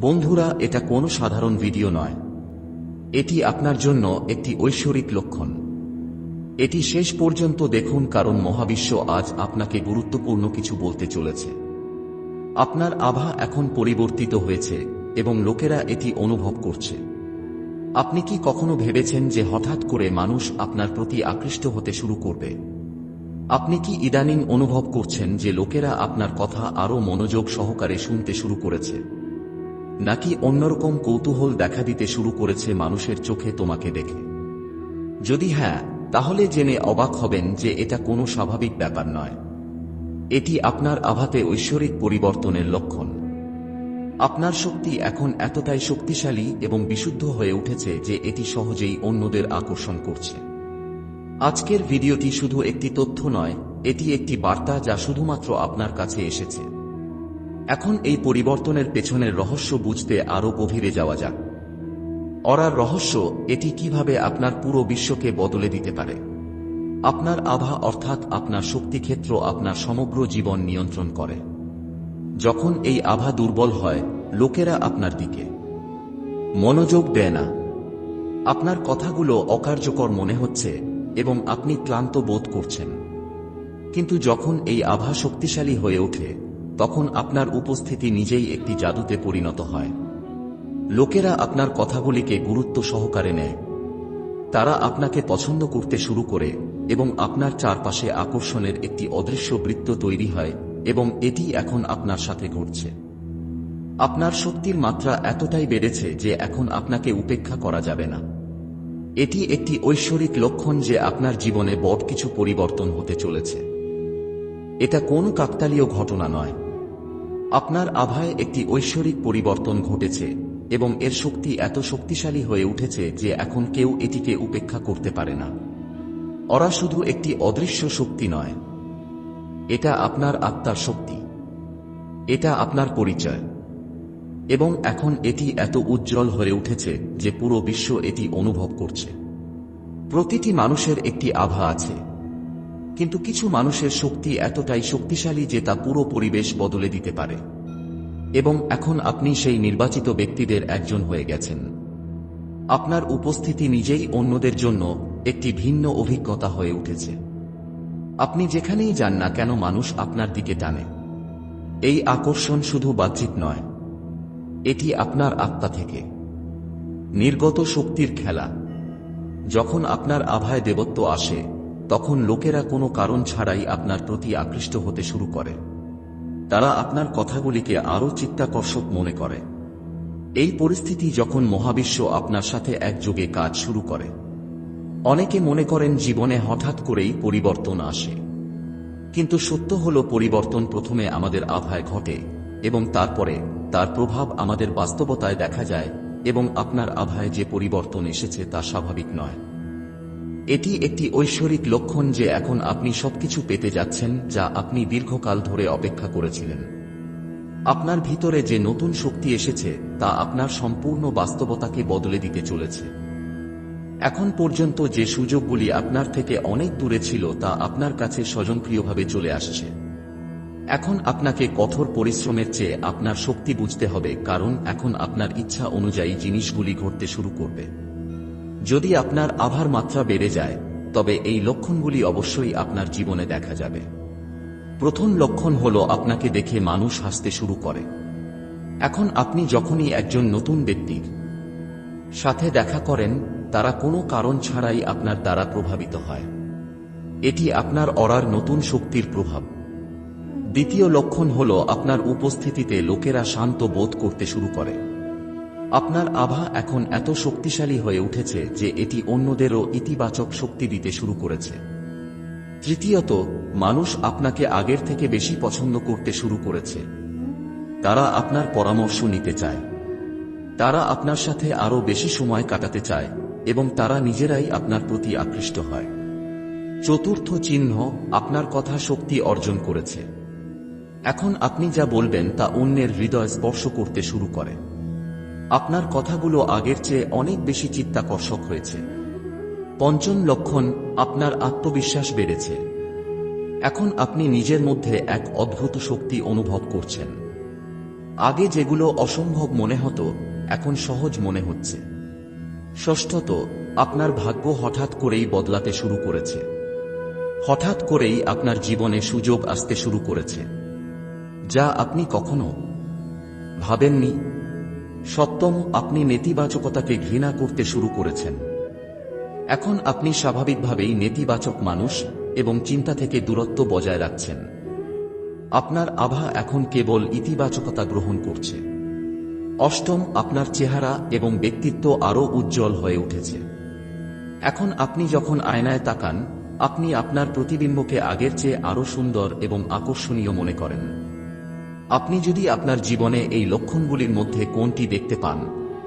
বন্ধুরা, এটা কোনো সাধারণ ভিডিও নয়। এটি আপনার জন্য একটি ঐশ্বরিক লক্ষণ। এটি শেষ পর্যন্ত দেখুন, কারণ মহাবিশ্ব আজ আপনাকে গুরুত্বপূর্ণ কিছু বলতে চলেছে। আপনার আভা এখন পরিবর্তিত হয়েছে, এবং লোকেরা এটি অনুভব করছে। আপনি কি কখনো ভেবেছেন যে হঠাৎ করে মানুষ আপনার প্রতি আকৃষ্ট হতে শুরু করবে? আপনি কি ইদানিং অনুভব করছেন যে লোকেরা আপনার কথা আরও মনোযোগ সহকারে শুনতে শুরু করেছে? নাকি অন্যরকম কৌতূহল দেখা দিতে শুরু করেছে মানুষের চোখে তোমাকে দেখে? যদি হ্যাঁ তাহলে জেনে অবাক হবেন যে এটা কোনো স্বাভাবিক ব্যাপার নয়। এটি আপনার আভাতে ঐশ্বরিক পরিবর্তনের লক্ষণ। আপনার শক্তি এখন এতটাই শক্তিশালী এবং বিশুদ্ধ হয়ে উঠেছে যে এটি সহজেই অন্যদের আকর্ষণ করছে। আজকের ভিডিওটি শুধু একটি তথ্য নয়, এটি একটি বার্তা যা শুধুমাত্র আপনার কাছে এসেছে। এখন এই পরিবর্তনের পেছনের রহস্য বুঝতে আরও গভীরে যাওয়া যাক। অরার রহস্য, এটি কীভাবে আপনার পুরো বিশ্বকে বদলে দিতে পারে? আপনার আভা অর্থাৎ আপনার শক্তিক্ষেত্র আপনার সমগ্র জীবন নিয়ন্ত্রণ করে। যখন এই আভা দুর্বল হয়, লোকেরা আপনার দিকে মনোযোগ দেয় না। আপনার কথাগুলো অকার্যকর মনে হচ্ছে এবং আপনি ক্লান্ত বোধ করছেন। কিন্তু যখন এই আভা শক্তিশালী হয়ে ওঠে তখন আপনার উপস্থিতি নিজেই একটি জাদুতে পরিণত হয়। লোকেরা আপনার কথাগুলিকে গুরুত্ব সহকারে নেয়। তারা আপনাকে পছন্দ করতে শুরু করে এবং আপনার চারপাশে আকর্ষণের একটি অদৃশ্য বৃত্ত তৈরি হয় এবং এটি এখন আপনার সাথে ঘটছে। আপনার শক্তির মাত্রা এতটাই বেড়েছে যে এখন আপনাকে উপেক্ষা করা যাবে না। এটি একটি ঐশ্বরিক লক্ষণ যে আপনার জীবনে বড় কিছু পরিবর্তন হতে চলেছে। এটা কোন কাকতালীয় ঘটনা নয়। আপনার আভায় একটি ঐশ্বরিক পরিবর্তন ঘটেছে, এবং এর শক্তি এত শক্তিশালী হয়ে উঠেছে যে এখন কেউ এটিকে উপেক্ষা করতে পারে না। ওরা শুধু একটি অদৃশ্য শক্তি নয়। এটা আপনার আত্মার শক্তি। এটা আপনার পরিচয়। এবং এখন এটি এত উজ্জ্বল হয়ে উঠেছে যে পুরো বিশ্ব এটি অনুভব করছে। প্রতিটি মানুষের একটি আভা আছে। কিন্তু কিছু মানুষের শক্তি এতটাই শক্তিশালী যে তা পুরো পরিবেশ বদলে দিতে পারে। এবং এখন আপনি সেই নির্বাচিত ব্যক্তিদের একজন হয়ে গেছেন। আপনার উপস্থিতি নিজেই অন্যদের জন্য একটি ভিন্ন অভিজ্ঞতা হয়ে উঠেছে। আপনি যেখানেই যান না কেন মানুষ আপনার দিকে টানে। এই আকর্ষণ শুধু বাহ্যিক নয়, এটি আপনার আত্মা থেকে। নির্গত শক্তির খেলা, যখন আপনার আভায় দেবত্ব আসে তখন লোকেরা কোনো কারণ ছাড়াই আপনার প্রতি আকৃষ্ট হতে শুরু করে। তারা আপনার কথাগুলিকে আরও চিত্তাকর্ষক মনে করে। এই পরিস্থিতি যখন মহাবিশ্ব আপনার সাথে একযোগে কাজ শুরু করে। অনেকে মনে করেন জীবনে হঠাৎ করেই পরিবর্তন আসে। কিন্তু সত্য হল পরিবর্তন প্রথমে আমাদের আভায় ঘটে এবং তারপরে তার প্রভাব আমাদের বাস্তবতায় দেখা যায় এবং আপনার আভায় যে পরিবর্তন এসেছে তা স্বাভাবিক নয়। এটি একটি ঐশ্বরিক লক্ষণ যে এখন আপনি সবকিছু পেতে যাচ্ছেন, যা আপনি দীর্ঘকাল ধরে অপেক্ষা করেছিলেন। আপনার ভিতরে যে নতুন শক্তি এসেছে, তা আপনার সম্পূর্ণ বাস্তবতাকে বদলে দিতে চলেছে। এখন পর্যন্ত যে সুযোগগুলি আপনার থেকে অনেক দূরে ছিল, তা আপনার কাছে স্বজনপ্রিয়ভাবে চলে আসছে। এখন আপনাকে কঠোর পরিশ্রমের চেয়ে আপনার শক্তি বুঝতে হবে, কারণ এখন আপনার ইচ্ছা অনুযায়ী জিনিসগুলি ঘটতে শুরু করবে। যদি আপনার আভার মাত্রা বেড়ে যায়, তবে এই লক্ষণগুলি অবশ্যই আপনার জীবনে দেখা যাবে। প্রথম লক্ষণ হল আপনাকে দেখে মানুষ হাসতে শুরু করে। এখন আপনি যখনই একজন নতুন ব্যক্তির সাথে দেখা করেন, তারা কোনো কারণ ছাড়াই আপনার দ্বারা প্রভাবিত হয়। এটি আপনার অরার নতুন শক্তির প্রভাব। দ্বিতীয় লক্ষণ হল আপনার উপস্থিতিতে লোকেরা শান্ত বোধ করতে শুরু করে। আপনার আভা এখন এত শক্তিশালী হয়ে উঠেছে যে এটি অন্যদেরও ইতিবাচক শক্তি দিতে শুরু করেছে। তৃতীয়ত, মানুষ আপনাকে আগের থেকে বেশি পছন্দ করতে শুরু করেছে। তারা আপনার পরামর্শ নিতে চায়। তারা আপনার সাথে আরও বেশি সময় কাটাতে চায় এবং তারা নিজেরাই আপনার প্রতি আকৃষ্ট হয়। চতুর্থ চিহ্ন, আপনার কথা শক্তি অর্জন করেছে। এখন আপনি যা বলবেন তা অন্যের হৃদয় স্পর্শ করতে শুরু করে। আপনার কথাগুলো আগের চেয়ে অনেক বেশি চিত্তাকর্ষক হয়েছে। পঞ্চম লক্ষণ, আপনার আত্মবিশ্বাস বেড়েছে। এখন আপনি নিজের মধ্যে এক অদ্ভুত শক্তি অনুভব করছেন। আগে যেগুলো অসম্ভব মনে হতো, এখন সহজ মনে হচ্ছে। ষষ্ঠত, আপনার ভাগ্য হঠাৎ করেই বদলাতে শুরু করেছে। হঠাৎ করেই আপনার জীবনে সুযোগ আসতে শুরু করেছে। যা আপনি কখনো ভাবেননি। সপ্তম আপনি নেতিবাচকতাকে ঘৃণা করতে শুরু করেছেন। এখন আপনি স্বাভাবিকভাবেই নেতিবাচক মানুষ এবং চিন্তা থেকে দূরত্ব বজায় রাখছেন। আপনার আভা এখন কেবল ইতিবাচকতা গ্রহণ করছে। অষ্টম আপনার চেহারা এবং ব্যক্তিত্ব আরও উজ্জ্বল হয়ে উঠেছে। এখন আপনি যখন আয়নায় তাকান, আপনি আপনার প্রতিবিম্বকে আগের চেয়ে আরও সুন্দর এবং আকর্ষণীয় মনে করেন। আপনি যদি আপনার জীবনে এই লক্ষণগুলির মধ্যে কোনটি দেখতে পান,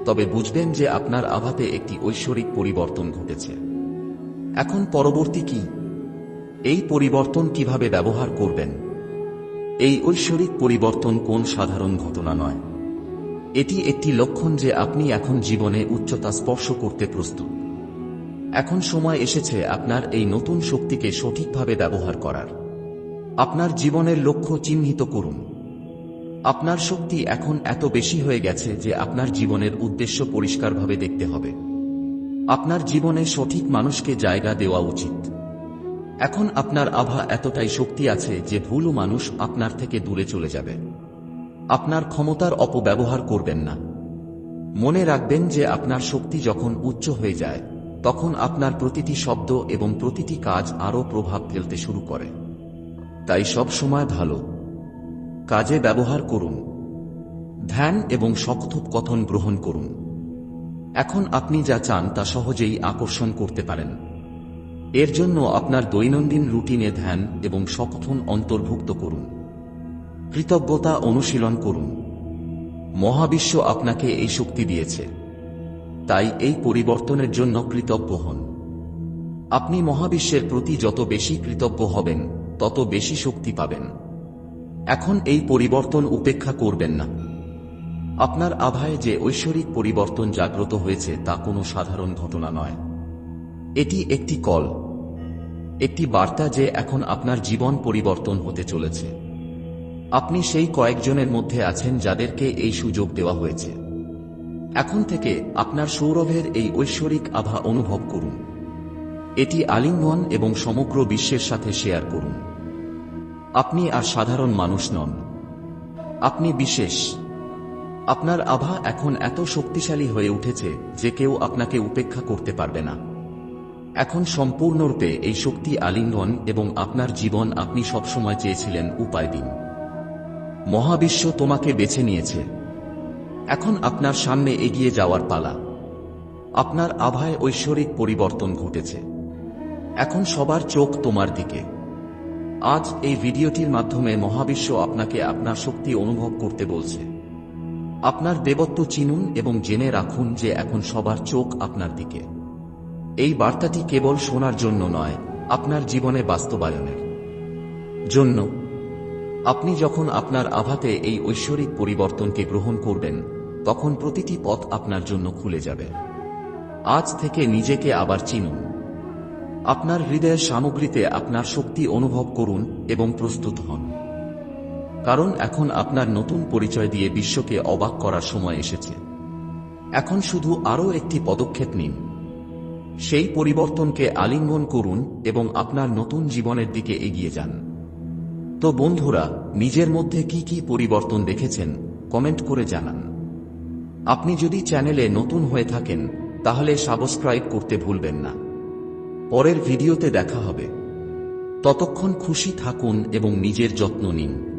তবে বুঝবেন যে আপনার আভাতে একটি ঐশ্বরিক পরিবর্তন ঘটেছে। এখন পরবর্তী কি? এই পরিবর্তন কীভাবে ব্যবহার করবেন? এই ঐশ্বরিক পরিবর্তন কোন সাধারণ ঘটনা নয়। এটি একটি লক্ষণ যে আপনি এখন জীবনে উচ্চতা স্পর্শ করতে প্রস্তুত। এখন সময় এসেছে আপনার এই নতুন শক্তিকে সঠিকভাবে ব্যবহার করার। আপনার জীবনের লক্ষ্য চিহ্নিত করুন। আপনার শক্তি এখন এত বেশি হয়ে গেছে যে আপনার জীবনের উদ্দেশ্য পরিষ্কারভাবে দেখতে হবে। আপনার জীবনে সঠিক মানুষকে জায়গা দেওয়া উচিত। এখন আপনার আভা এতটাই শক্তি আছে যে ভুল মানুষ আপনার থেকে দূরে চলে যাবে। আপনার ক্ষমতার অপব্যবহার করবেন না। মনে রাখবেন যে আপনার শক্তি যখন উচ্চ হয়ে যায়, তখন আপনার প্রতিটি শব্দ এবং প্রতিটি কাজ আরও প্রভাব ফেলতে শুরু করে। তাই সব সময় ভালো। কাজে ব্যবহার করুন। ধ্যান এবং কথন গ্রহণ করুন। এখন আপনি যা চান তা সহজেই আকর্ষণ করতে পারেন। এর জন্য আপনার দৈনন্দিন রুটিনে ধ্যান এবং সকথন অন্তর্ভুক্ত করুন। কৃতজ্ঞতা অনুশীলন করুন। মহাবিশ্ব আপনাকে এই শক্তি দিয়েছে। তাই এই পরিবর্তনের জন্য কৃতজ্ঞ হন। আপনি মহাবিশ্বের প্রতি যত বেশি কৃতজ্ঞ হবেন, তত বেশি শক্তি পাবেন। এখন এই পরিবর্তন উপেক্ষা করবেন না। আপনার আভায় যে ঐশ্বরিক পরিবর্তন জাগ্রত হয়েছে তা কোনো সাধারণ ঘটনা নয়। এটি একটি কল, একটি বার্তা যে এখন আপনার জীবন পরিবর্তন হতে চলেছে। আপনি সেই কয়েকজনের মধ্যে আছেন যাদেরকে এই সুযোগ দেওয়া হয়েছে। এখন থেকে আপনার সৌরভের এই ঐশ্বরিক আভা অনুভব করুন। এটি আলিঙ্গন এবং সমগ্র বিশ্বের সাথে শেয়ার করুন। আপনি আর সাধারণ মানুষ নন। আপনি বিশেষ। আপনার আভা এখন এত শক্তিশালী হয়ে উঠেছে যে কেউ আপনাকে উপেক্ষা করতে পারবে না। এখন সম্পূর্ণরূপে এই শক্তি আলিঙ্গন এবং আপনার জীবন আপনি সবসময় চেয়েছিলেন উপায় দিন। মহাবিশ্ব তোমাকে বেছে নিয়েছে। এখন আপনার সামনে এগিয়ে যাওয়ার পালা। আপনার আভায় ঐশ্বরিক পরিবর্তন ঘটেছে। এখন সবার চোখ তোমার দিকে। আজ এই ভিডিওটির মাধ্যমে মহাবিশ্ব আপনাকে আপনার শক্তি অনুভব করতে বলছে। আপনার দেবত্ব চিনুন এবং জেনে রাখুন যে এখন সবার চোখ আপনার দিকে। এই বার্তাটি কেবল শোনার জন্য নয়, আপনার জীবনে বাস্তবায়নের জন্য। আপনি যখন আপনার আভাতে এই ঐশ্বরিক পরিবর্তনকে গ্রহণ করবেন, তখন প্রতিটি পথ আপনার জন্য খুলে যাবে। আজ থেকে নিজেকে আবার চিনুন। আপনার হৃদয়ের সামগ্রীতে আপনার শক্তি অনুভব করুন এবং প্রস্তুত হন। কারণ এখন আপনার নতুন পরিচয় দিয়ে বিশ্বকে অবাক করার সময় এসেছে। এখন শুধু আরও একটি পদক্ষেপ নিন। সেই পরিবর্তনকে আলিঙ্গন করুন এবং আপনার নতুন জীবনের দিকে এগিয়ে যান। তো বন্ধুরা, নিজের মধ্যে কি কি পরিবর্তন দেখেছেন, কমেন্ট করে জানান। আপনি যদি চ্যানেলে নতুন হয়ে থাকেন, তাহলে সাবস্ক্রাইব করতে ভুলবেন না। পরের ভিডিওতে দেখা হবে। ততক্ষণ খুশি থাকুন এবং নিজের যত্ন নিন।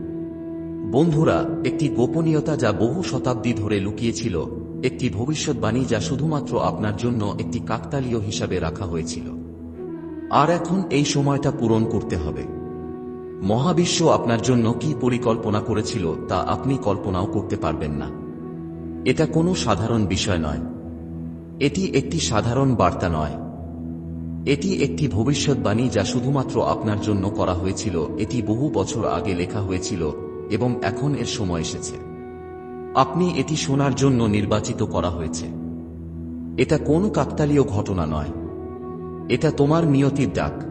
বন্ধুরা, একটি গোপনীয়তা যা বহু শতাব্দী ধরে লুকিয়েছিল, একটি ভবিষ্যৎবাণী যা শুধুমাত্র আপনার জন্য একটি কাকতালীয় হিসাবে রাখা হয়েছিল। আর এখন এই সময়টা পূরণ করতে হবে। মহাবিশ্ব আপনার জন্য কি পরিকল্পনা করেছিল, তা আপনি কল্পনাও করতে পারবেন না। এটা কোনো সাধারণ বিষয় নয়। এটি একটি সাধারণ বার্তা নয়। এটি একটি ভবিষ্যৎবাণী যা শুধুমাত্র আপনার জন্য করা হয়েছিল। এটি বহু বছর আগে লেখা হয়েছিল এবং এখন এর সময় এসেছে। আপনি এটি শোনার জন্য নির্বাচিত করা হয়েছে। এটা কোনো কাকতালীয় ঘটনা নয়। এটা তোমার নিয়তির ডাক।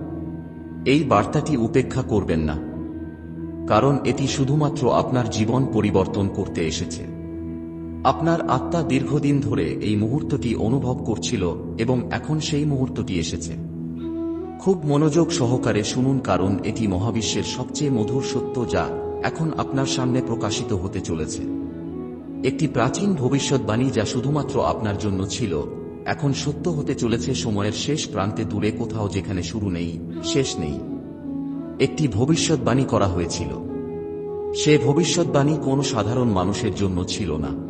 এই বার্তাটি উপেক্ষা করবেন না। কারণ এটি শুধুমাত্র আপনার জীবন পরিবর্তন করতে এসেছে। আপনার আত্মা দীর্ঘদিন ধরে এই মুহূর্তটি অনুভব করছিল এবং এখন সেই মুহূর্তটি এসেছে। খুব মনোযোগ সহকারে শুনুন কারণ এটি মহাবিশ্বের সবচেয়ে মধুর সত্য যা এখন আপনার সামনে প্রকাশিত হতে চলেছে। একটি প্রাচীন ভবিষ্যৎবাণী যা শুধুমাত্র আপনার জন্য ছিল, এখন সত্য হতে চলেছে সময়ের শেষ প্রান্তে দূরে কোথাও যেখানে শুরু নেই, শেষ নেই। একটি ভবিষ্যৎবাণী করা হয়েছিল। সে ভবিষ্যৎবাণী কোনো সাধারণ মানুষের জন্য ছিল না।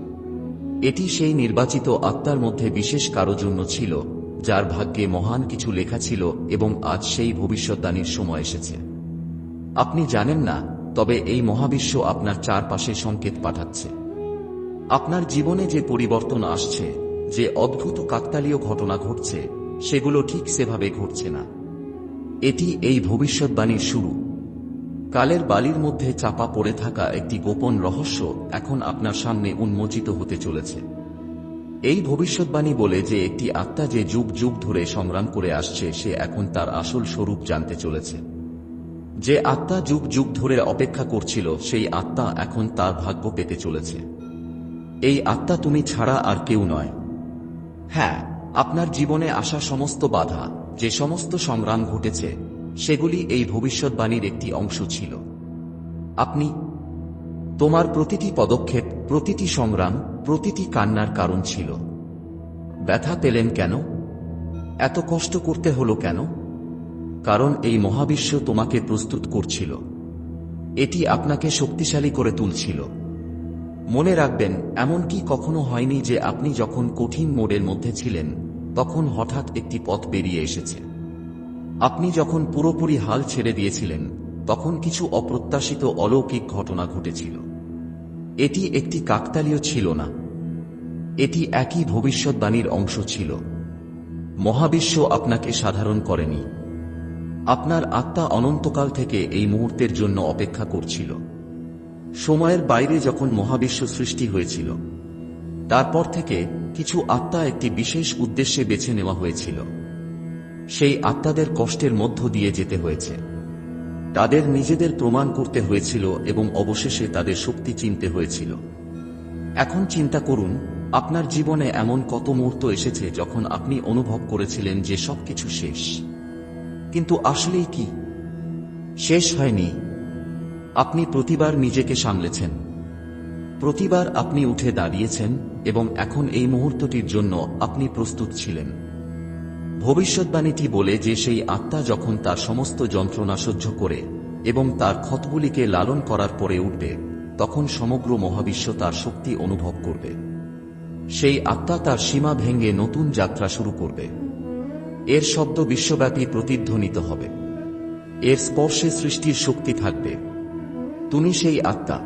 এটি সেই নির্বাচিত আত্মার মধ্যে বিশেষ কারও জন্য ছিল, যার ভাগ্যে মহান কিছু লেখা ছিল এবং আজ সেই ভবিষ্যৎবাণীর সময় এসেছে। আপনি জানেন না, তবে এই মহাবিশ্ব আপনার চারপাশে সংকেত পাঠাচ্ছে। আপনার জীবনে যে পরিবর্তন আসছে, যে অদ্ভুত কাকতালীয় ঘটনা ঘটছে, সেগুলো ঠিক সেভাবে ঘটছে না। এটি এই ভবিষ্যৎবাণীর শুরু। কালের বালির মধ্যে চাপা পড়ে থাকা একটি গোপন রহস্য এখন আপনার সামনে উন্মোচিত হতে চলেছে। এই ভবিষ্যৎবাণী বলে যে একটি আত্মা যে যুগ যুগ ধরে সংগ্রাম করে আসছে, সে এখন তার আসল স্বরূপ জানতে চলেছে। যে আত্মা যুগ যুগ ধরে অপেক্ষা করছিল, সেই আত্মা এখন তার ভাগ্য পেতে চলেছে। এই আত্মা তুমি ছাড়া আর কেউ নয়। হ্যাঁ আপনার জীবনে আসা সমস্ত বাধা, যে সমস্ত সংগ্রাম ঘটেছে সেগুলি এই ভবিষ্যৎবাণীর একটি অংশ ছিল। আপনি, তোমার প্রতিটি পদক্ষেপ, প্রতিটি সংগ্রাম, প্রতিটি কান্নার কারণ ছিল। ব্যথা পেলেন কেন? এত কষ্ট করতে হলো কেন? কারণ এই মহাবিশ্ব তোমাকে প্রস্তুত করছিল। এটি আপনাকে শক্তিশালী করে তুলছিল। মনে রাখবেন এমন কি কখনো হয়নি যে আপনি যখন কঠিন মোড়ের মধ্যে ছিলেন, তখন হঠাৎ একটি পথ বেরিয়ে এসেছে। আপনি যখন পুরোপুরি হাল ছেড়ে দিয়েছিলেন, তখন কিছু অপ্রত্যাশিত অলৌকিক ঘটনা ঘটেছিল। এটি একটি কাকতালীয় ছিল না। এটি একই ভবিষ্যৎবাণীর অংশ ছিল। মহাবিশ্ব আপনাকে সাধারণ করেনি। আপনার আত্মা অনন্তকাল থেকে এই মুহূর্তের জন্য অপেক্ষা করছিল। সময়ের বাইরে যখন মহাবিশ্ব সৃষ্টি হয়েছিল, তারপর থেকে কিছু আত্মা একটি বিশেষ উদ্দেশ্যে বেছে নেওয়া হয়েছিল। সেই আত্মাদের কষ্টের মধ্য দিয়ে যেতে হয়েছে। তাদের নিজেদের প্রমাণ করতে হয়েছিল এবং অবশেষে তাদের শক্তি চিনতে হয়েছিল। এখন চিন্তা করুন, আপনার জীবনে এমন কত মুহূর্ত এসেছে যখন আপনি অনুভব করেছিলেন যে সবকিছু শেষ। কিন্তু আসলেই কি? শেষ হয়নি। আপনি প্রতিবার নিজেকে সামলেছেন। প্রতিবার আপনি উঠে দাঁড়িয়েছেন এবং এখন এই মুহূর্তটির জন্য আপনি প্রস্তুত ছিলেন। ভবিষ্যৎবাণীটি বলে যে সেই আত্মা যখন তার সমস্ত যন্ত্রণা সহ্য করে এবং তার ক্ষতগুলিকে লালন করার পরে উঠবে, তখন সমগ্র মহাবিশ্ব তার শক্তি অনুভব করবে। সেই আত্মা তার সীমা ভেঙে নতুন যাত্রা শুরু করবে। এর শব্দ বিশ্বব্যাপী প্রতিধ্বনিত হবে। এর স্পর্শে সৃষ্টির শক্তি থাকবে। তুমি সেই আত্মা।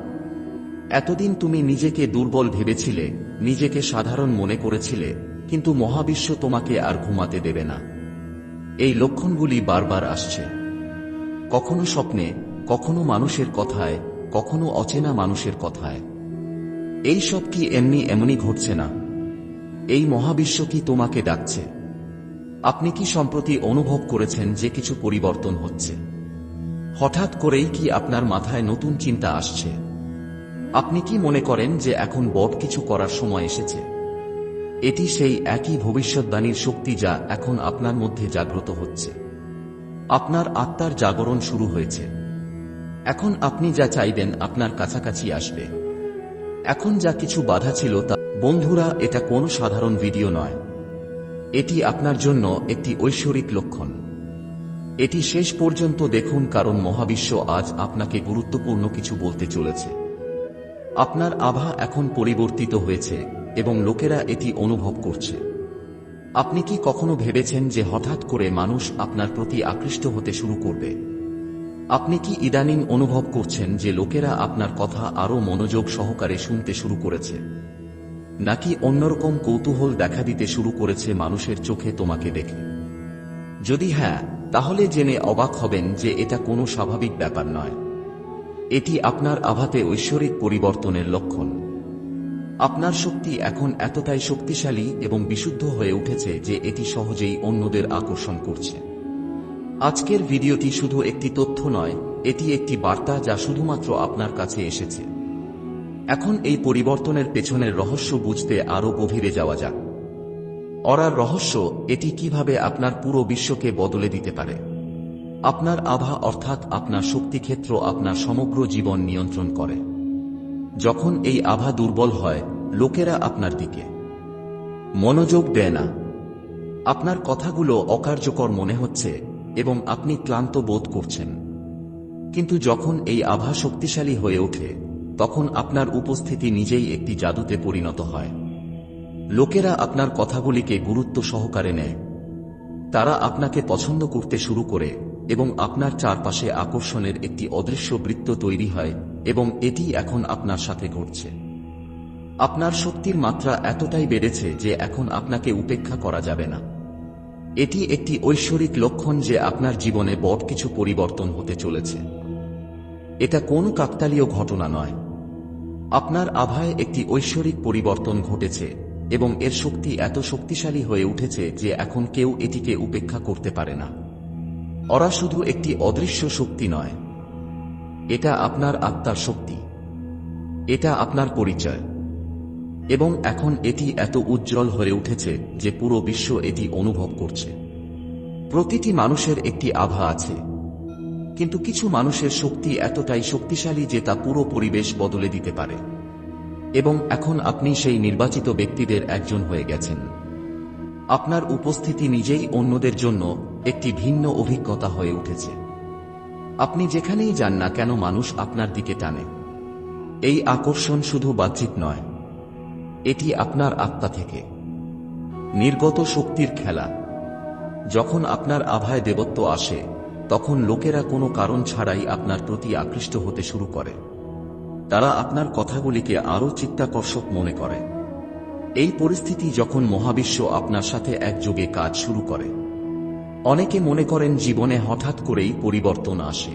এতদিন তুমি নিজেকে দুর্বল ভেবেছিলে, নিজেকে সাধারণ মনে করেছিলে কিন্তু মহাবিশ্ব তোমাকে আর ঘুমাতে দেবে না। এই লক্ষণগুলি বারবার আসছে। কখনো স্বপ্নে, কখনো মানুষের কথায়, কখনো অচেনা মানুষের কথায়। এই সব কি এমনি এমনি ঘটছে না? এই মহাবিশ্ব কি তোমাকে ডাকছে? আপনি কি সম্প্রতি অনুভব করেছেন যে কিছু পরিবর্তন হচ্ছে? হঠাৎ করেই কি আপনার মাথায় নতুন চিন্তা আসছে? আপনি কি মনে করেন যে এখন বড় কিছু করার সময় এসেছে? এটি সেই একই ভবিষ্যৎবাণীর শক্তি যা এখন আপনার মধ্যে জাগ্রত হচ্ছে। আপনার আত্মার জাগরণ শুরু হয়েছে। এখন আপনি যা চাইবেন আপনার কাছাকাছি আসবে। এখন যা কিছু বাধা ছিল তা বন্ধুরা, এটা কোনো সাধারণ ভিডিও নয়। এটি আপনার জন্য একটি ঐশ্বরিক লক্ষণ। এটি শেষ পর্যন্ত দেখুন কারণ মহাবিশ্ব আজ আপনাকে গুরুত্বপূর্ণ কিছু বলতে চলেছে। আপনার আভা এখন পরিবর্তিত হয়েছে। এবং লোকেরা এটি অনুভব করছে। আপনি কি কখনো ভেবেছেন যে হঠাৎ করে মানুষ আপনার প্রতি আকৃষ্ট হতে শুরু করবে? আপনি কি ইদানিং অনুভব করছেন যে লোকেরা আপনার কথা আরও মনোযোগ সহকারে শুনতে শুরু করেছে? নাকি অন্যরকম কৌতূহল দেখা দিতে শুরু করেছে মানুষের চোখে তোমাকে দেখে? যদি হ্যাঁ তাহলে জেনে অবাক হবেন যে এটা কোনো স্বাভাবিক ব্যাপার নয়। এটি আপনার আভাতে ঐশ্বরিক পরিবর্তনের লক্ষণ। আপনার শক্তি এখন এতটাই শক্তিশালী এবং বিশুদ্ধ হয়ে উঠেছে যে এটি সহজেই অন্যদের আকর্ষণ করছে। আজকের ভিডিওটি শুধু একটি তথ্য নয়, এটি একটি বার্তা যা শুধুমাত্র আপনার কাছে এসেছে। এখন এই পরিবর্তনের পেছনের রহস্য বুঝতে আরও গভীরে যাওয়া যাক। অরার রহস্য, এটি কীভাবে আপনার পুরো বিশ্বকে বদলে দিতে পারে? আপনার আভা অর্থাৎ আপনার শক্তিক্ষেত্র আপনার সমগ্র জীবন নিয়ন্ত্রণ করে। যখন এই আভা দুর্বল হয়, লোকেরা আপনার দিকে। মনোযোগ দেয় না। আপনার কথাগুলো অকার্যকর মনে হচ্ছে এবং আপনি ক্লান্ত বোধ করছেন। কিন্তু যখন এই আভা শক্তিশালী হয়ে ওঠে, তখন আপনার উপস্থিতি নিজেই একটি জাদুতে পরিণত হয়। লোকেরা আপনার কথাগুলিকে গুরুত্ব সহকারে নেয়। তারা আপনাকে পছন্দ করতে শুরু করে এবং আপনার চারপাশে আকর্ষণের একটি অদৃশ্য বৃত্ত তৈরি হয় এবং এটি এখন আপনার সাথে ঘটছে। আপনার শক্তির মাত্রা এতটাই বেড়েছে যে এখন আপনাকে উপেক্ষা করা যাবে না। এটি একটি ঐশ্বরিক লক্ষণ যে আপনার জীবনে বড় কিছু পরিবর্তন হতে চলেছে। এটা কোন কাকতালীয় ঘটনা নয়। আপনার আভায় একটি ঐশ্বরিক পরিবর্তন ঘটেছে এবং এর শক্তি এত শক্তিশালী হয়ে উঠেছে যে এখন কেউ এটিকে উপেক্ষা করতে পারে না। ওরা শুধু একটি অদৃশ্য শক্তি নয়। এটা আপনার আত্মার শক্তি। এটা আপনার পরিচয়। এবং এখন এটি এত উজ্জ্বল হয়ে উঠেছে যে পুরো বিশ্ব এটি অনুভব করছে। প্রতিটি মানুষের একটি আভা আছে। কিন্তু কিছু মানুষের শক্তি এতটাই শক্তিশালী যে তা পুরো পরিবেশ বদলে দিতে পারে। এবং এখন আপনি সেই নির্বাচিত ব্যক্তিদের একজন হয়ে গেছেন। আপনার উপস্থিতি নিজেই অন্যদের জন্য একটি ভিন্ন অভিজ্ঞতা হয়ে উঠেছে। আপনি যেখানেই যান না কেন মানুষ আপনার দিকে টানে। এই আকর্ষণ শুধু বাহ্যিক নয়, এটি আপনার আত্মা থেকে। নির্গত শক্তির খেলা। যখন আপনার আভায় দেবত্ব আসে, তখন লোকেরা কোনো কারণ ছাড়াই আপনার প্রতি আকৃষ্ট হতে শুরু করে। তারা আপনার কথাগুলিকে আরও চিত্তাকর্ষক মনে করে। এই পরিস্থিতি যখন মহাবিশ্ব আপনার সাথে একযোগে কাজ শুরু করে অনেকে মনে করেন জীবনে হঠাৎ করেই পরিবর্তন আসে।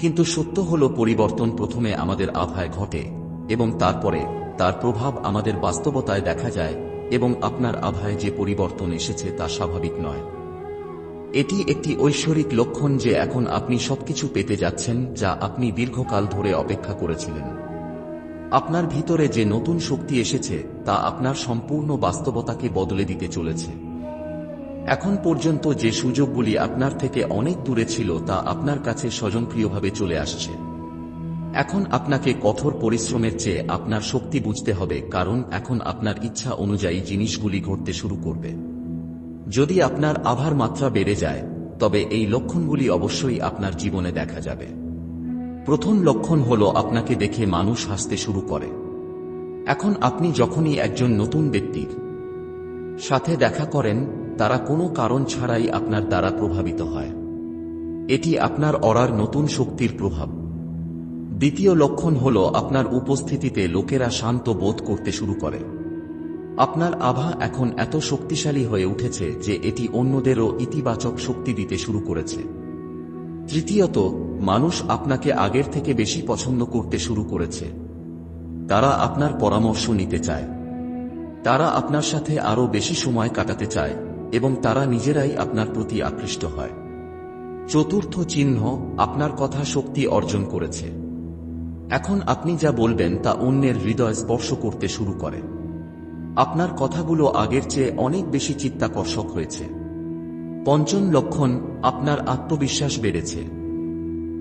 কিন্তু সত্য হল পরিবর্তন প্রথমে আমাদের আভায় ঘটে এবং তারপরে তার প্রভাব আমাদের বাস্তবতায় দেখা যায় এবং আপনার আভায় যে পরিবর্তন এসেছে তা স্বাভাবিক নয়। এটি একটি ঐশ্বরিক লক্ষণ যে এখন আপনি সবকিছু পেতে যাচ্ছেন যা আপনি দীর্ঘকাল ধরে অপেক্ষা করেছিলেন। আপনার ভিতরে যে নতুন শক্তি এসেছে তা আপনার সম্পূর্ণ বাস্তবতাকে বদলে দিতে চলেছে। এখন পর্যন্ত যে সুযোগগুলি আপনার থেকে অনেক দূরে ছিল তা আপনার কাছে স্বজনপ্রিয়ভাবে চলে আসছে। এখন আপনাকে কঠোর পরিশ্রমের চেয়ে আপনার শক্তি বুঝতে হবে, কারণ এখন আপনার ইচ্ছা অনুযায়ী জিনিসগুলি ঘটতে শুরু করবে। যদি আপনার আভার মাত্রা বেড়ে যায়, তবে এই লক্ষণগুলি অবশ্যই আপনার জীবনে দেখা যাবে। প্রথম লক্ষণ হল আপনাকে দেখে মানুষ হাসতে শুরু করে। এখন আপনি যখনই একজন নতুন ব্যক্তির সাথে দেখা করেন তারা কোনো কারণ ছাড়াই আপনার দ্বারা প্রভাবিত হয়। এটি আপনার অরার নতুন শক্তির প্রভাব। দ্বিতীয় লক্ষণ হল আপনার উপস্থিতিতে লোকেরা শান্ত বোধ করতে শুরু করে। আপনার আভা এখন এত শক্তিশালী হয়ে উঠেছে যে এটি অন্যদেরও ইতিবাচক শক্তি দিতে শুরু করেছে। তৃতীয়ত, মানুষ আপনাকে আগের থেকে বেশি পছন্দ করতে শুরু করেছে। তারা আপনার পরামর্শ নিতে চায়। তারা আপনার সাথে আরও বেশি সময় কাটাতে চায়। এবং তারা নিজেরাই আপনার প্রতি আকৃষ্ট হয়। চতুর্থ চিহ্ন আপনার কথা শক্তি অর্জন করেছে। এখন আপনি যা বলবেন তা অন্যের হৃদয় স্পর্শ করতে শুরু করে। আপনার কথাগুলো আগের চেয়ে অনেক বেশি চিত্তাকর্ষক হয়েছে। পঞ্চম লক্ষণ, আপনার আত্মবিশ্বাস বেড়েছে।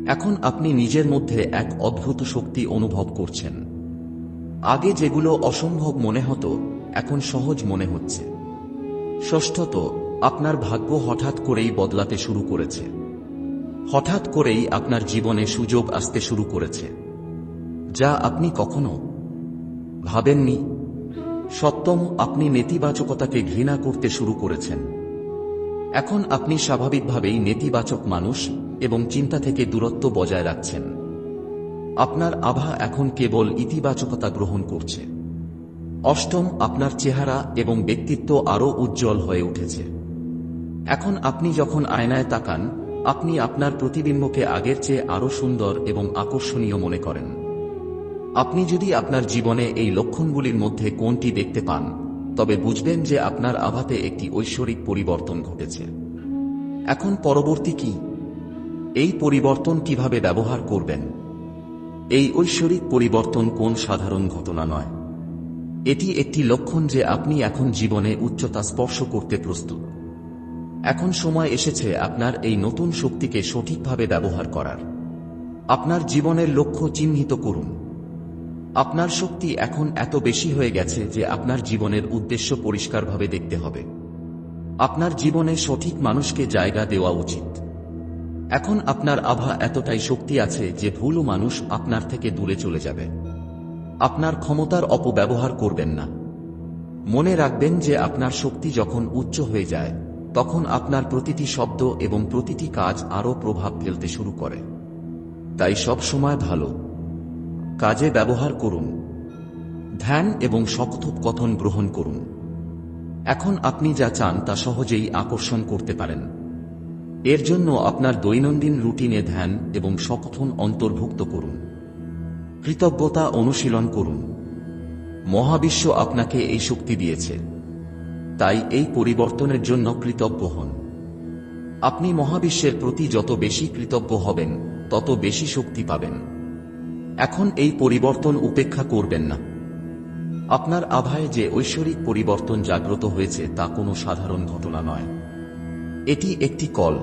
এখন আপনি নিজের মধ্যে এক অদ্ভুত শক্তি অনুভব করছেন। আগে যেগুলো অসম্ভব মনে হতো, এখন সহজ মনে হচ্ছে। ষষ্ঠত, আপনার ভাগ্য হঠাৎ করেই বদলাতে শুরু করেছে। হঠাৎ করেই আপনার জীবনে সুযোগ আসতে শুরু করেছে। যা আপনি কখনো ভাবেননি। সপ্তম, আপনি নেতিবাচকতাকে ঘৃণা করতে শুরু করেছেন। এখন আপনি স্বাভাবিকভাবেই নেতিবাচক মানুষ এবং চিন্তা থেকে দূরত্ব বজায় রাখছেন। আপনার আভা এখন কেবল ইতিবাচকতা গ্রহণ করছে। অষ্টম আপনার চেহারা এবং ব্যক্তিত্ব আরও উজ্জ্বল হয়ে উঠেছে। এখন আপনি যখন আয়নায় তাকান, আপনি আপনার প্রতিবিম্বকে আগের চেয়ে আরও সুন্দর এবং আকর্ষণীয় মনে করেন। আপনি যদি আপনার জীবনে এই লক্ষণগুলির মধ্যে কোনটি দেখতে পান, তবে বুঝবেন যে আপনার আভাতে একটি ঐশ্বরিক পরিবর্তন ঘটেছে। এখন পরবর্তী কি? এই পরিবর্তন কীভাবে ব্যবহার করবেন? এই ঐশ্বরিক পরিবর্তন কোন সাধারণ ঘটনা নয়। এটি একটি লক্ষণ যে আপনি এখন জীবনে উচ্চতা স্পর্শ করতে প্রস্তুত। এখন সময় এসেছে আপনার এই নতুন শক্তিকে সঠিকভাবে ব্যবহার করার। আপনার জীবনের লক্ষ্য চিহ্নিত করুন। আপনার শক্তি এখন এত বেশি হয়ে গেছে যে আপনার জীবনের উদ্দেশ্য পরিষ্কারভাবে দেখতে হবে। আপনার জীবনে সঠিক মানুষকে জায়গা দেওয়া উচিত। এখন আপনার আভা এতটাই শক্তি আছে যে ভুল মানুষ আপনার থেকে দূরে চলে যাবে। আপনার ক্ষমতার অপব্যবহার করবেন না। মনে রাখবেন যে আপনার শক্তি যখন উচ্চ হয়ে যায়, তখন আপনার প্রতিটি শব্দ এবং প্রতিটি কাজ আরও প্রভাব ফেলতে শুরু করে। তাই সব সময় ভালো। কাজে ব্যবহার করুন। ধ্যান এবং কথন গ্রহণ করুন। এখন আপনি যা চান তা সহজেই আকর্ষণ করতে পারেন। এর জন্য আপনার দৈনন্দিন রুটিনে ধ্যান এবং সকথন অন্তর্ভুক্ত করুন। কৃতজ্ঞতা অনুশীলন করুন। মহাবিশ্ব আপনাকে এই শক্তি দিয়েছে। তাই এই পরিবর্তনের জন্য কৃতজ্ঞ হন। আপনি মহাবিশ্বের প্রতি যত বেশি কৃতজ্ঞ হবেন, তত বেশি শক্তি পাবেন। এখন এই পরিবর্তন উপেক্ষা করবেন না। আপনার আভায় যে ঐশ্বরিক পরিবর্তন জাগ্রত হয়েছে, তা কোনো সাধারণ ঘটনা নয়। এটি একটি কল,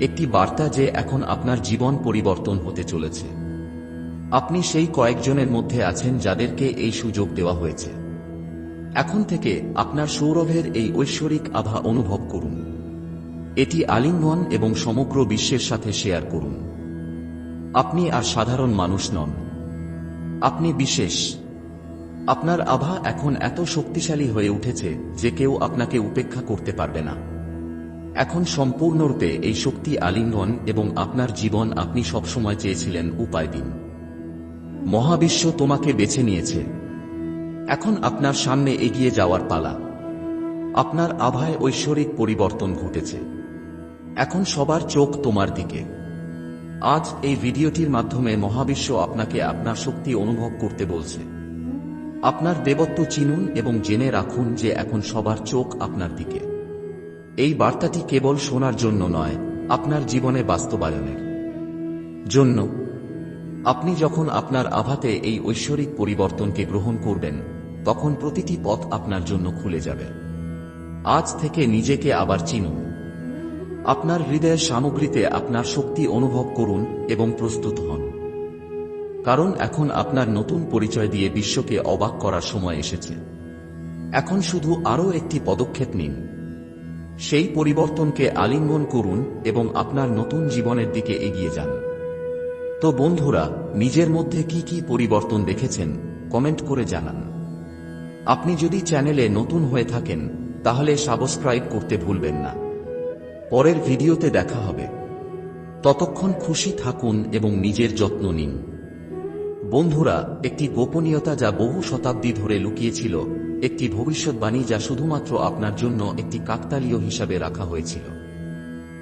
একটি বার্তা যে এখন আপনার জীবন পরিবর্তন হতে চলেছে। আপনি সেই কয়েকজনের মধ্যে আছেন যাদেরকে এই সুযোগ দেওয়া হয়েছে। এখন থেকে আপনার সৌরভের এই ঐশ্বরিক আভা অনুভব করুন। এটি আলিঙ্গন এবং সমগ্র বিশ্বের সাথে শেয়ার করুন। আপনি আর সাধারণ মানুষ নন। আপনি বিশেষ। আপনার আভা এখন এত শক্তিশালী হয়ে উঠেছে যে কেউ আপনাকে উপেক্ষা করতে পারবে না। এখন সম্পূর্ণরূপে এই শক্তি আলিঙ্গন এবং আপনার জীবন আপনি সবসময় চেয়েছিলেন উপায় দিন। মহাবিশ্ব তোমাকে বেছে নিয়েছে। এখন আপনার সামনে এগিয়ে যাওয়ার পালা। আপনার আভায় ঐশ্বরিক পরিবর্তন ঘটেছে। এখন সবার চোখ তোমার দিকে। আজ এই ভিডিওটির মাধ্যমে মহাবিশ্ব আপনাকে আপনার শক্তি অনুভব করতে বলছে। আপনার দেবত্ব চিনুন এবং জেনে রাখুন যে এখন সবার চোখ আপনার দিকে। এই বার্তাটি কেবল শোনার জন্য নয়, আপনার জীবনে বাস্তবায়নের জন্য। আপনি যখন আপনার আভাতে এই ঐশ্বরিক পরিবর্তনকে গ্রহণ করবেন, তখন প্রতিটি পথ আপনার জন্য খুলে যাবে। আজ থেকে নিজেকে আবার চিনুন। আপনার হৃদয়ের সামগ্রীতে আপনার শক্তি অনুভব করুন এবং প্রস্তুত হন। কারণ এখন আপনার নতুন পরিচয় দিয়ে বিশ্বকে অবাক করার সময় এসেছে। এখন শুধু আরও একটি পদক্ষেপ নিন। সেই পরিবর্তনকে আলিঙ্গন করুন এবং আপনার নতুন জীবনের দিকে এগিয়ে যান। তো বন্ধুরা, নিজের মধ্যে কি কি পরিবর্তন দেখেছেন, কমেন্ট করে জানান। আপনি যদি চ্যানেলে নতুন হয়ে থাকেন, তাহলে সাবস্ক্রাইব করতে ভুলবেন না। পরের ভিডিওতে দেখা হবে। ততক্ষণ খুশি থাকুন এবং নিজের যত্ন নিন। বন্ধুরা, একটি গোপনীয়তা যা বহু শতাব্দী ধরে লুকিয়েছিল, একটি ভবিষ্যৎবাণী যা শুধুমাত্র আপনার জন্য একটি কাকতালীয় হিসাবে রাখা হয়েছিল।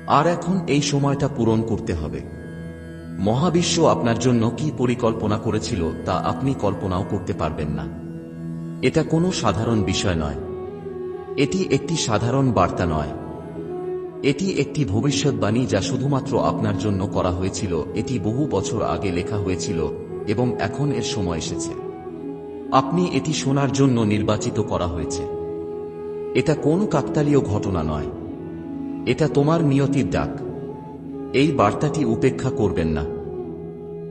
আর এখন এই সময়টা পূরণ করতে হবে। মহাবিশ্ব আপনার জন্য কি পরিকল্পনা করেছিল তা আপনি কল্পনাও করতে পারবেন না। এটা কোনো সাধারণ বিষয় নয়। এটি একটি সাধারণ বার্তা নয়। এটি একটি ভবিষ্যৎবাণী যা শুধুমাত্র আপনার জন্য করা হয়েছিল, এটি বহু বছর আগে লেখা হয়েছিল, এবং এখন এর সময় এসেছে। আপনি এটি শোনার জন্য নির্বাচিত করা হয়েছে। এটা কোন কাকতালীয় ঘটনা নয়। এটা তোমার নিয়তির ডাক। এই বার্তাটি উপেক্ষা করবেন না,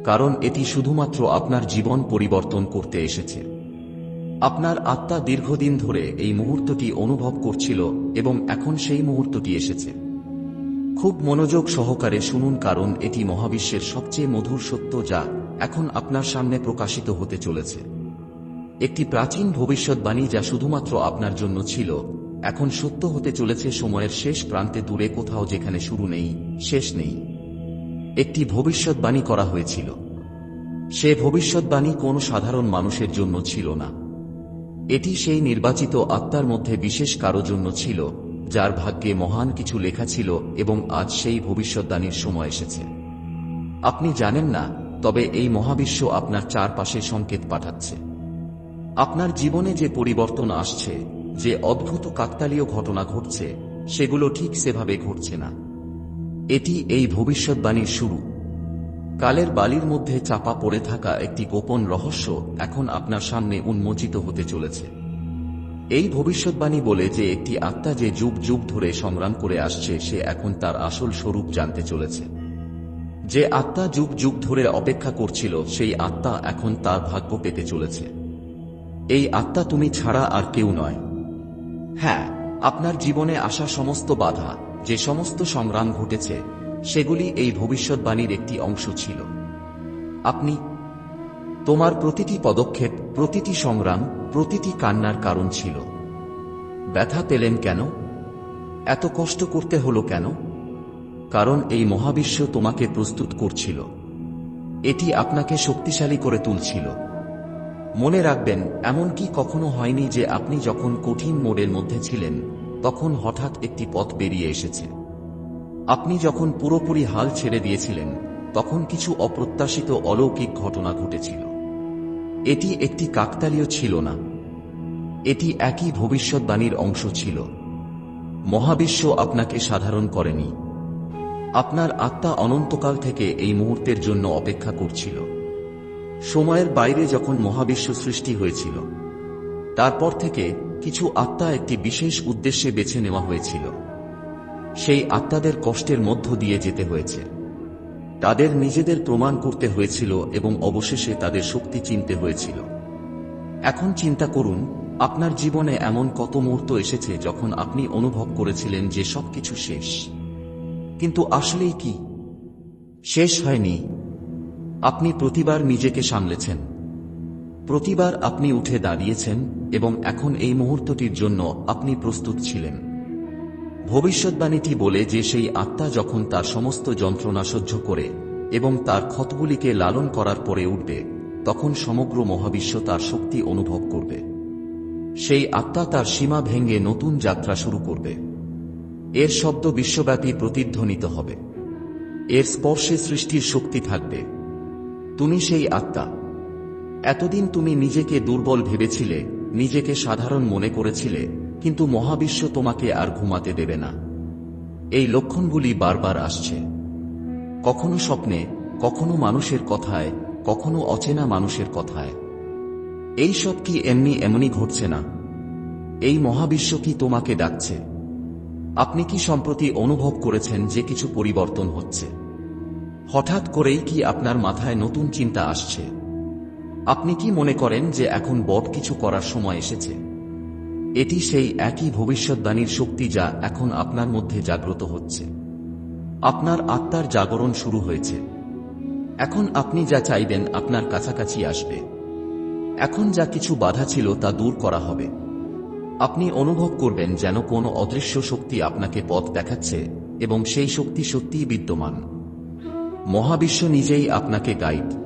কারণ এটি শুধুমাত্র আপনার জীবন পরিবর্তন করতে এসেছে। আপনার আত্মা দীর্ঘদিন ধরে এই মুহূর্তটি অনুভব করছিল এবং এখন সেই মুহূর্তটি এসেছে। খুব মনোযোগ সহকারে শুনুন, কারণ এটি মহাবিশ্বের সবচেয়ে মধুর সত্য যা এখন আপনার সামনে প্রকাশিত হতে চলেছে। একটি প্রাচীন ভবিষ্যৎবাণী যা শুধুমাত্র আপনার জন্য ছিল এখন সত্য হতে চলেছে সময়ের শেষ প্রান্তে দূরে কোথাও যেখানে শুরু নেই, শেষ নেই। একটি ভবিষ্যৎবাণী করা হয়েছিল। সে ভবিষ্যৎবাণী কোনো সাধারণ মানুষের জন্য ছিল না। এটি সেই নির্বাচিত আত্মার মধ্যে বিশেষ কারও জন্য ছিল, যার ভাগ্যে মহান কিছু লেখা ছিল এবং আজ সেই ভবিষ্যৎবাণীর সময় এসেছে। আপনি জানেন না, তবে এই মহাবিশ্ব আপনার চারপাশে সংকেত পাঠাচ্ছে। আপনার জীবনে যে পরিবর্তন আসছে যে অদ্ভুত কাকতালীয় ঘটনা ঘটছে, সেগুলো ঠিক সেভাবে ঘটছে না। এটি এই ভবিষ্যৎবাণীর শুরু। কালের বালির মধ্যে চাপা পড়ে থাকা একটি গোপন রহস্য এখন আপনার সামনে উন্মোচিত হতে চলেছে। এই ভবিষ্যৎবাণী বলে যে একটি আত্মা যে যুগ যুগ ধরে সংগ্রাম করে আসছে, সে এখন তার আসল স্বরূপ জানতে চলেছে। যে আত্মা যুগ যুগ ধরে অপেক্ষা করছিল, সেই আত্মা এখন তার ভাগ্য পেতে চলেছে। এই আত্মা তুমি ছাড়া আর কেউ নয়। হ্যাঁ আপনার জীবনে আসা সমস্ত বাধা, যে সমস্ত সংগ্রাম ঘটেছে, সেগুলি এই ভবিষ্যৎবাণীর একটি অংশ ছিল। আপনি, তোমার প্রতিটি পদক্ষেপ, প্রতিটি সংগ্রাম, প্রতিটি কান্নার কারণ ছিল। ব্যথা পেলেন কেন? এত কষ্ট করতে হলো কেন? কারণ এই মহাবিশ্ব তোমাকে প্রস্তুত করছিল। এটি আপনাকে শক্তিশালী করে তুলছিল। মনে রাখবেন এমন কি কখনো হয়নি যে আপনি যখন কঠিন মোড়ের মধ্যে ছিলেন, তখন হঠাৎ একটি পথ বেরিয়ে এসেছে। আপনি যখন পুরোপুরি হাল ছেড়ে দিয়েছিলেন, তখন কিছু অপ্রত্যাশিত অলৌকিক ঘটনা ঘটেছিল। এটি একটি কাকতালীয় ছিল না। এটি একই ভবিষ্যৎবাণীর অংশ ছিল। মহাবিশ্ব আপনাকে সাধারণ করেনি। আপনার আত্মা অনন্তকাল থেকে এই মুহূর্তের জন্য অপেক্ষা করছিল। সময়ের বাইরে যখন মহাবিশ্ব সৃষ্টি হয়েছিল, তারপর থেকে কিছু আত্মা একটি বিশেষ উদ্দেশ্যে বেছে নেওয়া হয়েছিল। সেই আত্মাদের কষ্টের মধ্য দিয়ে যেতে হয়েছে। তাদের নিজেদের প্রমাণ করতে হয়েছিল এবং অবশেষে তাদের শক্তি চিনতে হয়েছিল। এখন চিন্তা করুন, আপনার জীবনে এমন কত মুহূর্ত এসেছে যখন আপনি অনুভব করেছিলেন যে সবকিছু শেষ। কিন্তু আসলেই কি? শেষ হয়নি। আপনি প্রতিবার নিজেকে সামলেছেন। প্রতিবার আপনি উঠে দাঁড়িয়েছেন এবং এখন এই মুহূর্তটির জন্য আপনি প্রস্তুত ছিলেন। ভবিষ্যৎবাণীটি বলে যে সেই আত্মা যখন তার সমস্ত যন্ত্রণা সহ্য করে এবং তার ক্ষতগুলিকে লালন করার পরে উঠবে, তখন সমগ্র মহাবিশ্ব তার শক্তি অনুভব করবে। সেই আত্মা তার সীমা ভেঙে নতুন যাত্রা শুরু করবে। এর শব্দ বিশ্বব্যাপী প্রতিধ্বনিত হবে। এর স্পর্শে সৃষ্টির শক্তি থাকবে। তুমি সেই আত্মা। এতদিন তুমি নিজেকে দুর্বল ভেবেছিলে, নিজেকে সাধারণ মনে করেছিলে, কিন্তু মহাবিশ্ব তোমাকে আর ঘুমাতে দেবে না। এই লক্ষণগুলি বারবার আসছে। কখনো স্বপ্নে, কখনো মানুষের কথায়, কখনো অচেনা মানুষের কথায়। এই সব কি এমনি এমনি ঘটছে না? এই মহাবিশ্ব কি তোমাকে ডাকছে? আপনি কি সম্প্রতি অনুভব করেছেন যে কিছু পরিবর্তন হচ্ছে? হঠাৎ করেই কি আপনার মাথায় নতুন চিন্তা আসছে? আপনি কি মনে করেন যে এখন বড় কিছু করার সময় এসেছে? এটি সেই একই ভবিষ্যৎবাণীর শক্তি যা এখন আপনার মধ্যে জাগ্রত হচ্ছে। আপনার আত্মার জাগরণ শুরু হয়েছে। এখন আপনি যা চাইবেন আপনার কাছাকাছি আসবে। এখন যা কিছু বাধা ছিল তা দূর করা হবে। আপনি অনুভব করবেন যেন কোনো অদৃশ্য শক্তি আপনাকে পথ দেখাচ্ছে এবং সেই শক্তি সত্যিই বিদ্যমান। মহাবিশ্ব নিজেই আপনাকে গাইড।